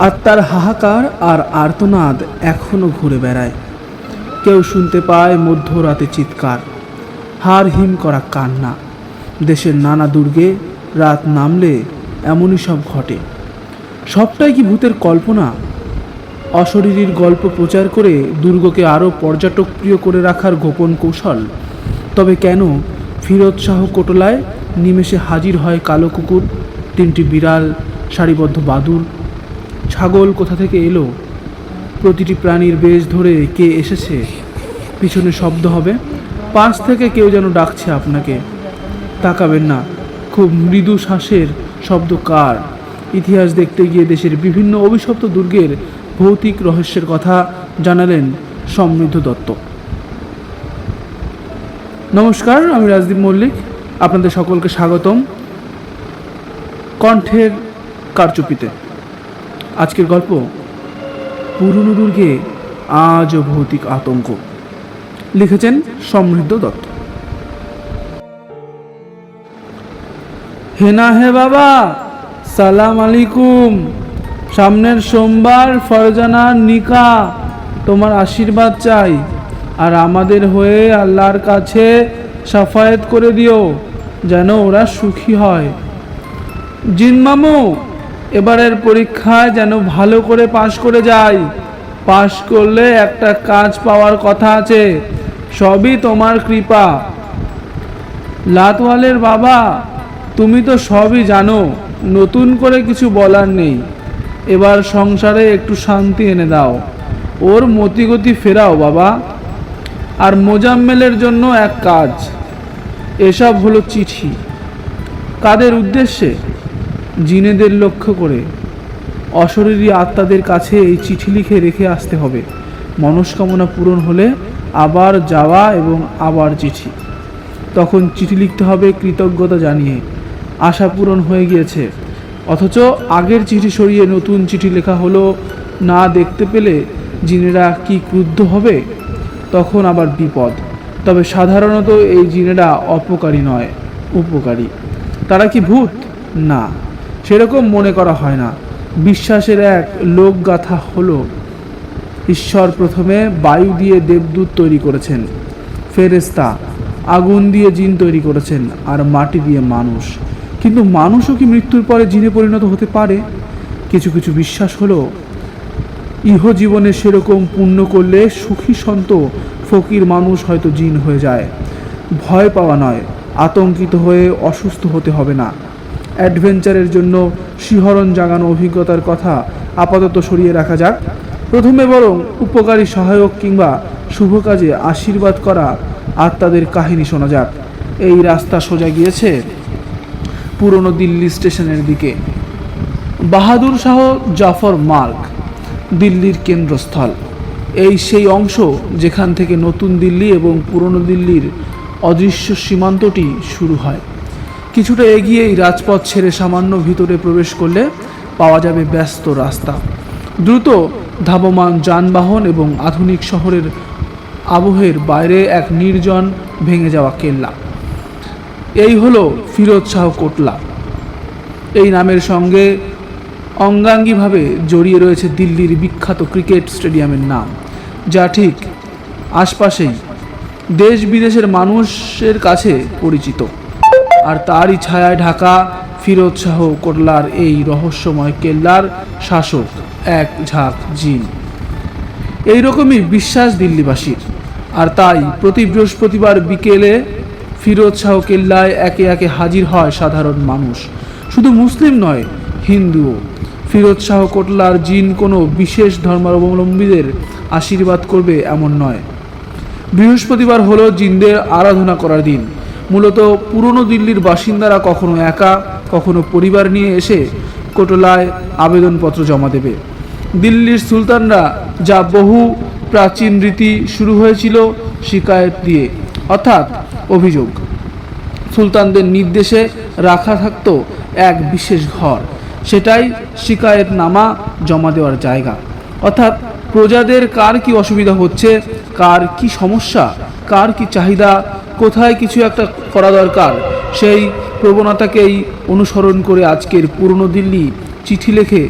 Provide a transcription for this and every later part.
আত্মার হাহাকার আর আর্তনাদ এখনও ঘুরে বেড়ায়। কেউ শুনতে পায় মধ্যরাতে চিৎকার। হার হিম করা কান্না। দেশের নানা দুর্গে রাত নামলে এমনই সব ঘটে। সবটাই কি ভূতের কল্পনা? অশরীরীর গল্প প্রচার করে দুর্গকে আরও পর্যটকপ্রিয় করে রাখার গোপন কৌশল? তবে কেন ফিরোজ শাহ কোটলায় নিমেষে হাজির হয় কালো কুকুর, তিনটি বিড়াল, সারিবদ্ধ বাদুর ছাগল কোথা থেকে এলো? প্রতিটি প্রাণীর বেশ ধরে কে এসেছে? পিছনে শব্দ হবে। পাশ থেকে কেউ যেন ডাকছে আপনাকে। তাকাবেন না। খুব মৃদু শ্বাসের শব্দ কার? ইতিহাস দেখতে গিয়ে দেশের বিভিন্ন অভিশপ্ত দুর্গের ভৌতিক রহস্যের কথা জানালেন সমৃদ্ধ দত্ত। নমস্কার, আমি রাজদীপ মল্লিক। আপনাদের সকলকে স্বাগতম। কণ্ঠের কারচুপিতে। আজকের গল্প পুরনো দুর্গে আজও ভৌতিক আতঙ্ক। লিখেছেন সমৃদ্ধ দত্ত। হেনা হে বাবা, সালাম আলাইকুম। সামনের সোমবার ফরজানার নিকা তোমার আশীর্বাদ চাই, আর আমাদের হয়ে আল্লাহর কাছে সাফায়েত করে দিও, যেন ওরা সুখী হয়। জিন মামু এবারের পরীক্ষায় যেন ভালো করে পাশ করে যাই পাশ করলে একটা কাজ পাওয়ার কথা আছে। সবই তোমার কৃপা। লাতওয়ালের বাবা, তুমি তো সবই জানো, নতুন করে কিছু বলার নেই। এবার সংসারে একটু শান্তি এনে দাও। ওর মতিগতি ফেরাও বাবা। আর মোজাম্মেলের জন্য এক কাজ। এসব হলো চিঠি। কাদের উদ্দেশ্যে? জিনেদের লক্ষ্য করে অশরীরী আত্মাদের কাছে এই চিঠি লিখে রেখে আসতে হবে। মনস্কামনা পূরণ হলে আবার যাওয়া এবং আবার চিঠি। তখন চিঠি লিখতে হবে কৃতজ্ঞতা জানিয়ে। আশা পূরণ হয়ে গিয়েছে। অথচ আগের চিঠি সরিয়ে নতুন চিঠি লেখা হলো, না দেখতে পেলে জিনেরা কি ক্রুদ্ধ হবে? তখন আবার বিপদ। তবে সাধারণত এই জিনেরা অপকারী নয়, উপকারী। তারা কি ভূত? না। সেরকম মনে করা হয় না। বিশ্বাসের এক লোকগাথা হলো, ঈশ্বর প্রথমে বায়ু দিয়ে দেবদূত তৈরি করেছেন ফেরেস্তা আগুন দিয়ে জিন তৈরি করেছেন আর মাটি দিয়ে মানুষ। কিন্তু মানুষও কি মৃত্যুর পরে জিনে পরিণত হতে পারে? কিছু কিছু বিশ্বাস হলো, ইহ জীবনে সেরকম পুণ্য করলে সুখী সন্ত ফকির মানুষ হয়তো জিন হয়ে যায়। ভয় পাওয়া নয়, আতঙ্কিত হয়ে অসুস্থ হতে হবে না। অ্যাডভেঞ্চারের জন্য শিহরণ জাগানো অভিজ্ঞতার কথা আপাতত সরিয়ে রাখা যাক। প্রথমে বরং উপকারী সহায়ক কিংবা শুভ কাজে আশীর্বাদ করা আত্মাদের কাহিনী শোনা যাক। এই রাস্তা সোজা গিয়েছে পুরনো দিল্লি স্টেশনের দিকে। বাহাদুর শাহ জাফর মার্গ, দিল্লির কেন্দ্রস্থল। এই সেই অংশ যেখান থেকে নতুন দিল্লি এবং পুরনো দিল্লির অদৃশ্য সীমান্তটি শুরু হয়। কিছুটা এগিয়েই রাজপথ ছেড়ে সামান্য ভিতরে প্রবেশ করলে পাওয়া যাবে ব্যস্ত রাস্তা। দ্রুত ধাবমান যানবাহন এবং আধুনিক শহরের আবহের বাইরে এক নির্জন ভেঙে যাওয়া কেল্লা। এই হলো ফিরোজ শাহ কোটলা। এই নামের সঙ্গে অঙ্গাঙ্গিভাবে জড়িয়ে রয়েছে দিল্লির বিখ্যাত ক্রিকেট স্টেডিয়ামের নাম, যা ঠিক আশপাশেই দেশ বিদেশের মানুষের কাছে পরিচিত। আর তারই ছায়ায় ঢাকা ফিরোজ শাহ কোটলার এই রহস্যময় কেল্লার শাসক এক ঝাঁক জিন। এইরকমই বিশ্বাস দিল্লিবাসীর। আর তাই প্রতি বৃহস্পতিবার বিকেলে ফিরোজ শাহ কেল্লায় একে একে হাজির হয় সাধারণ মানুষ। শুধু মুসলিম নয়, হিন্দুও। ফিরোজ শাহ কোটলার জিন কোনো বিশেষ ধর্মাবলম্বীদের আশীর্বাদ করবে এমন নয়। বৃহস্পতিবার হলো জিনদের আরাধনা করার দিন। মূলত পুরনো দিল্লির বাসিন্দারা কখনো একা, কখনো পরিবার নিয়ে এসে কোটলায় আবেদনপত্র জমা দেবে। দিল্লির সুলতানরা যা বহু প্রাচীন রীতি শুরু হয়েছিল শিকায়ত দিয়ে, অর্থাৎ অভিযোগ। সুলতানদের নির্দেশে রাখা থাকত এক বিশেষ ঘর। সেটাই শিকায়েত নামা জমা দেওয়ার জায়গা। অর্থাৎ প্রজাদের কার কি অসুবিধা হচ্ছে, কার কি সমস্যা, কার কি চাহিদা কোথায় কিছু একটা করা দরকার, সেই প্রবণতাকেই অনুসরণ করে আজকের পুরনো দিল্লি চিঠি লেখে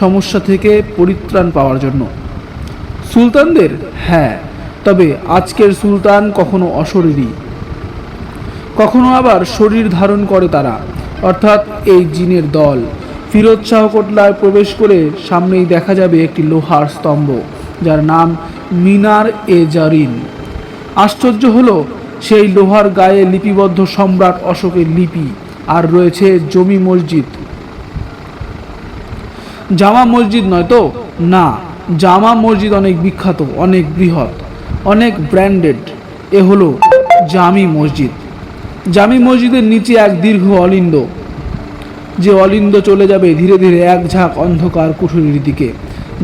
সমস্যা থেকে পরিত্রাণ পাওয়ার জন্য। সুলতানদের? হ্যাঁ তবে আজকের সুলতান কখনো অশরীরী। কখনো আবার শরীর ধারণ করে তারা, অর্থাৎ এই জিনের দল। ফিরোজ শাহ কোটলায় প্রবেশ করে সামনেই দেখা যাবে একটি লোহার স্তম্ভ, যার নাম মিনার এ জারিন আশ্চর্য হলো সেই লোহার গায়ে লিপিবদ্ধ সম্রাট অশোকের লিপি, আর রয়েছে জমি মসজিদ। জামা মসজিদ নয় তো? না, জামা মসজিদ অনেক বিখ্যাত, অনেক বৃহৎ, অনেক ব্র্যান্ডেড। এ হলো জামি মসজিদ। জামি মসজিদের নিচে এক দীর্ঘ অলিন্দ, যে অলিন্দ চলে যাবে ধীরে ধীরে এক ঝাঁক অন্ধকার কুঠুরির দিকে,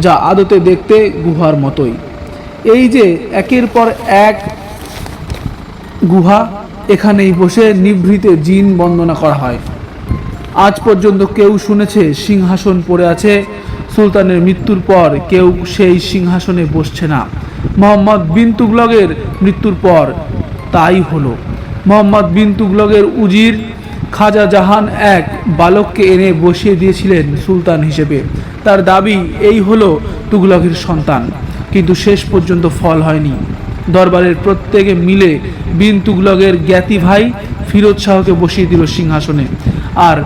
যা আদতে দেখতে গুহার মতোই। এই যে একের পর এক গুহা, এখানেই বসে নিভৃতে জিন বন্দনা করা হয়। আজ পর্যন্ত কেউ শুনেছে সিংহাসন পড়ে আছে, সুলতানের মৃত্যুর পর কেউ সেই সিংহাসনে বসছে না। মোহাম্মদ বিন তুগলকের মৃত্যুর পর তাই হলো। মোহাম্মদ বিন তুগলকের উজির খাজা জাহান এক বালককে এনে বসিয়ে দিয়েছিলেন সুলতান হিসেবে। তার দাবি এই হলো তুগলকের সন্তান, কিন্তু শেষ পর্যন্ত ফল হয়নি। দরবারের প্রত্যেকে মিলে বিন তুগলকের জ্ঞাতি ভাই ফিরোজ শাহকে বসিয়ে দিল সিংহাসনে। আর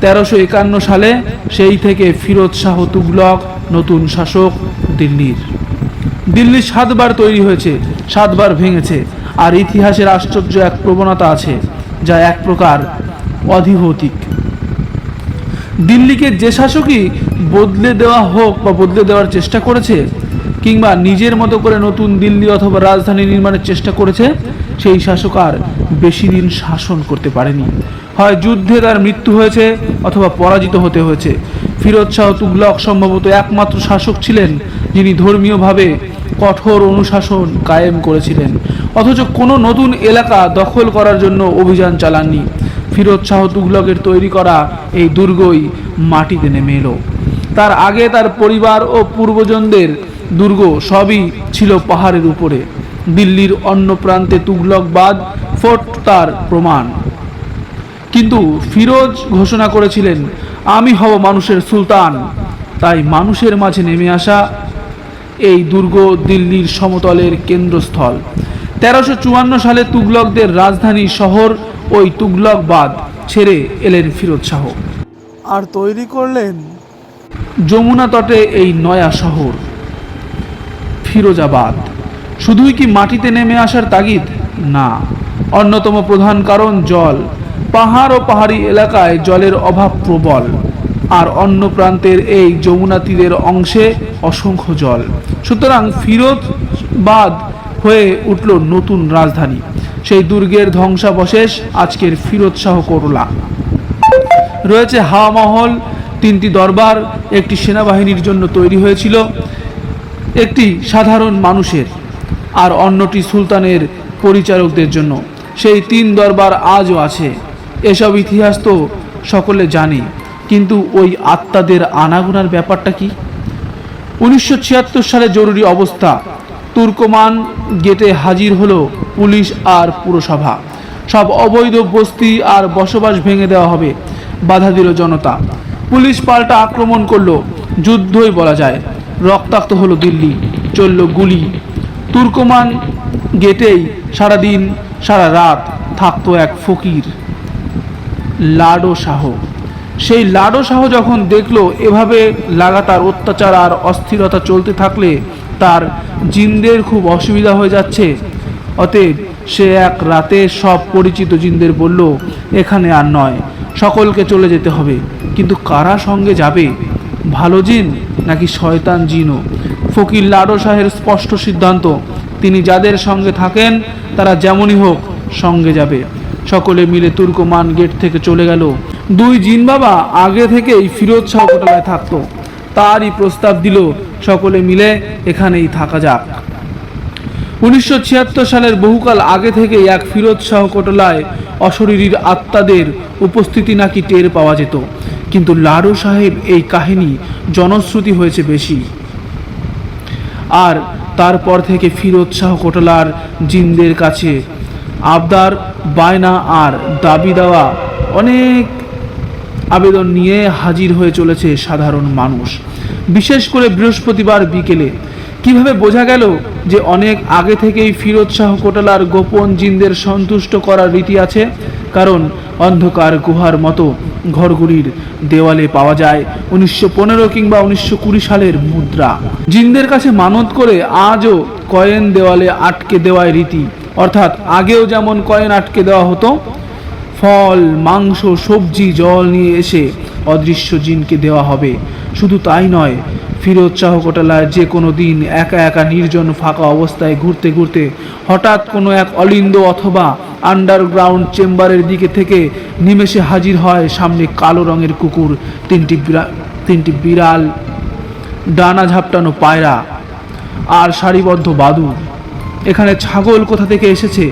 তেরোশো একান্ন সালে সেই থেকে ফিরোজ শাহ তুগলক নতুন শাসক দিল্লির। দিল্লি সাতবার তৈরি হয়েছে, সাতবার ভেঙেছে, আর ইতিহাসের আশ্চর্য এক প্রবণতা আছে, যা এক প্রকার অধিভৌতিক। দিল্লিকে যে শাসকই বদলে দেওয়া হোক বা বদলে দেওয়ার চেষ্টা করেছে কিংবা নিজের মতো করে নতুন দিল্লি অথবা রাজধানী নির্মাণের চেষ্টা করেছে, সেই শাসক আর বেশি দিন শাসন করতে পারেনি। হয় যুদ্ধে তার মৃত্যু হয়েছে অথবা পরাজিত হতে হয়েছে। ফিরোজ শাহ তুগলক সম্ভবত একমাত্র শাসক ছিলেন যিনি ধর্মীয়ভাবে কঠোর অনুশাসন কায়েম করেছিলেন। অথচ কোনো নতুন এলাকা দখল করার জন্য অভিযান চালাননি। ফিরোজ শাহ তুগলকের তৈরি করা এই দুর্গই মাটিতে নেমে এলো। তার আগে তার পরিবার ও পূর্বজনদের দুর্গ সবই ছিল পাহাড়ের উপরে। দিল্লির অন্য প্রান্তে তুগলকবাদ ফোর্ট তার প্রমাণ। কিন্তু ফিরোজ ঘোষণা করেছিলেন আমি হব মানুষের সুলতান। তাই মানুষের মাঝে নেমে আসা এই দুর্গ দিল্লির সমতলের কেন্দ্রস্থল। তেরোশো চুয়ান্ন সালে তুগলকদের রাজধানী শহর ওই তুগলকবাদ ছেড়ে এলেন ফিরোজ শাহ। আর তৈরি করলেন? যমুনা তটে এই নয়া শহর। ফিরোজাবাদ। শুধুই কি মাটিতে নেমে আসার তাগিদ? না। অন্যতম প্রধান কারণ জল। পাহাড় ও পাহাড়ি এলাকায় জলের অভাব প্রবল। আর অন্য প্রান্তের এই যমুনা তীরের অংশে অসংখ্য জল। সুতরাং ফিরোজবাদ হয়ে উঠল নতুন রাজধানী। সেই দুর্গের ধ্বংসাবশেষ আজকের ফিরোজ শাহ করলা। রয়েছে হাওয়া মহল, তিনটি দরবার, একটি সেনাবাহিনীর জন্য তৈরি হয়েছিল। একটি সাধারণ মানুষের আর অন্যটি সুলতানের পরিচারকদের জন্য। সেই তিন দরবার আজও আছে। এসব ইতিহাস তো সকলে জানে, কিন্তু ওই আত্মাদের আনাগোনার ব্যাপারটা কি? উনিশশো ছিয়াত্তর সালে জরুরি অবস্থা। তুর্কমান গেটে হাজির হলো পুলিশ আর পুরসভা। সব অবৈধ বস্তি আর বসবাস ভেঙে দেওয়া হবে, বাধা দিল জনতা। পুলিশ পাল্টা আক্রমণ করল, যুদ্ধই বলা যায়। রক্তাক্ত হলো দিল্লি, চলল গুলি। তুর্কমান গেটেই সারাদিন সারা রাত থাকতো এক ফকির, লাডো শাহ। সেই লাডো শাহ যখন দেখল, এভাবে লাগাতার অত্যাচার আর অস্থিরতা চলতে থাকলে তার জিনদের খুব অসুবিধা হয়ে যাচ্ছে। অতএব সে এক রাতে সব পরিচিত জিনদের বলল, এখানে আর নয়, সকলকে চলে যেতে হবে। কিন্তু কারা সঙ্গে যাবে? ভালো জিন নাকি শয়তান জিনও? ফকির লাডো শাহের স্পষ্ট সিদ্ধান্ত, তিনি যাদের সঙ্গে থাকেন, তারা যেমনই হোক সঙ্গে যাবে। সকলে মিলে তুর্কমান গেট থেকে চলে গেল। দুই জিন বাবা আগে থেকেই ফিরোজ শাহ কোটালায় থাকতো। তারই প্রস্তাব দিল, সকলে মিলে এখানেই থাকা যাক। উনিশশো ছিয়াত্তর সালের বহুকাল আগে থেকে এক ফিরোজ শাহ কোটলায় অশরীরীর আত্মাদের উপস্থিতি নাকি টের পাওয়া যেত। কিন্তু লাডো সাহেব এই কাহিনী জনশ্রুতি হয়েছে বেশি। আর তারপর থেকে ফিরোজ শাহ কোটলার জিনদের কাছে আবদার, বায়না আর দাবি দেওয়া অনেক আবেদন নিয়ে হাজির হয়ে চলেছে সাধারণ মানুষ। বিশেষ করে বৃহস্পতিবার বিকেলে। কীভাবে বোঝা গেল যে অনেক আগে থেকেই ফিরোজ শাহ কোটালার গোপন জিনদের সন্তুষ্ট করার রীতি আছে? কারণ অন্ধকার গুহার মতো ঘরগুলির দেওয়ালে পাওয়া যায় উনিশশো পনেরো কিংবা উনিশশো কুড়ি সালের মুদ্রা। জিনদের কাছে মানত করে আজও কয়েন দেওয়ালে আটকে দেওয়ায় রীতি। অর্থাৎ আগেও যেমন কয়েন আটকে দেওয়া হতো, ফল, মাংস, সবজি, জল নিয়ে এসে অদৃশ্য জিনকে দেওয়া হবে। শুধু তাই নয়, ফিরোজ শাহ কোটালায় যে কোনো দিন একা একা নির্জন ফাঁকা অবস্থায় ঘুরতে ঘুরতে হঠাৎ কোনো এক অলিন্দ অথবা আন্ডারগ্রাউন্ড চেম্বারের দিকে থেকে নিমেষে হাজির হয় সামনে কালো রঙের কুকুর, তিনটি তিনটি বিড়াল, ডানা ঝাপটানো পায়রা আর সারিবদ্ধ বাদুর এখানে ছাগল কোথা থেকে এসেছে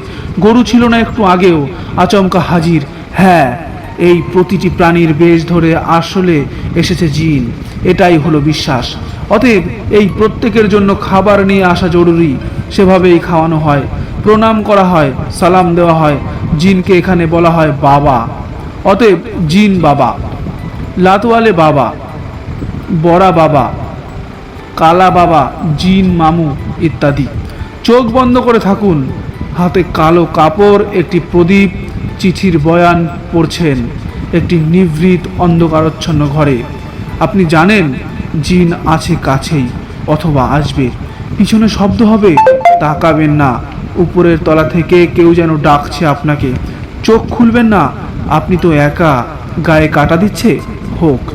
গরু ছিল না একটু আগেও, আচমকা হাজির। হ্যাঁ এই প্রতিটি প্রাণীর বেশ ধরে আসলে এসেছে জিন। এটাই হলো বিশ্বাস। অতএব এই প্রত্যেকের জন্য খাবার নিয়ে আসা জরুরি, সেভাবেই খাওয়ানো হয়। প্রণাম করা হয়, সালাম দেওয়া হয়, জিনকে এখানে বলা হয় বাবা। অতএব জিন বাবা, লাতওয়ালে বাবা, বড়া বাবা, কালা বাবা, জিন, মামু ইত্যাদি। চোখ বন্ধ করে থাকুন, হাতে কালো কাপড়, একটি প্রদীপ, চিঠির বয়ান পড়ছেন, একটি নিভৃত অন্ধকারচ্ছন্ন ঘরে। আপনি জানেন, জিন আছে কাছেই, অথবা আসবে। পিছনে শব্দ হবে, তাকাবেন না। উপরের তলা থেকে কেউ যেন ডাকছে আপনাকে। চোখ খুলবেন না, আপনি তো একা গায়ে কাটা দিচ্ছে, হোক।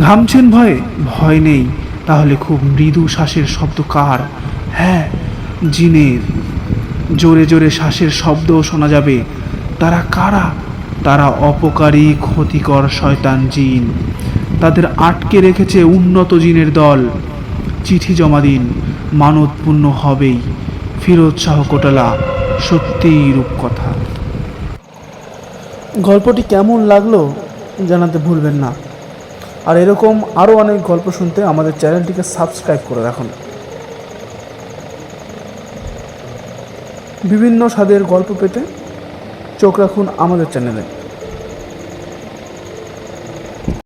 ঘামছেন ভয়ে, ভয় নেই। তাহলে খুব মৃদু শ্বাসের শব্দ কার? হ্যাঁ জিনের। জোরে জোরে শ্বাসের শব্দও শোনা যাবে। তারা কারা? তারা অপকারী, ক্ষতিকর শয়তান জিন। তাদের আটকে রেখেছে উন্নত জিনের দল। চিঠি জমা দিন মানতপূর্ণ হবেই। ফিরোজ শাহ কোটালা সত্যিই রূপকথা। গল্পটি কেমন লাগল জানাতে ভুলবেন না। আর এরকম আরও অনেক গল্প শুনতে আমাদের চ্যানেলটিকে সাবস্ক্রাইব করে রাখুন। বিভিন্ন স্বাদের গল্প পেতে চোখ রাখুন আমাদের চ্যানেলে।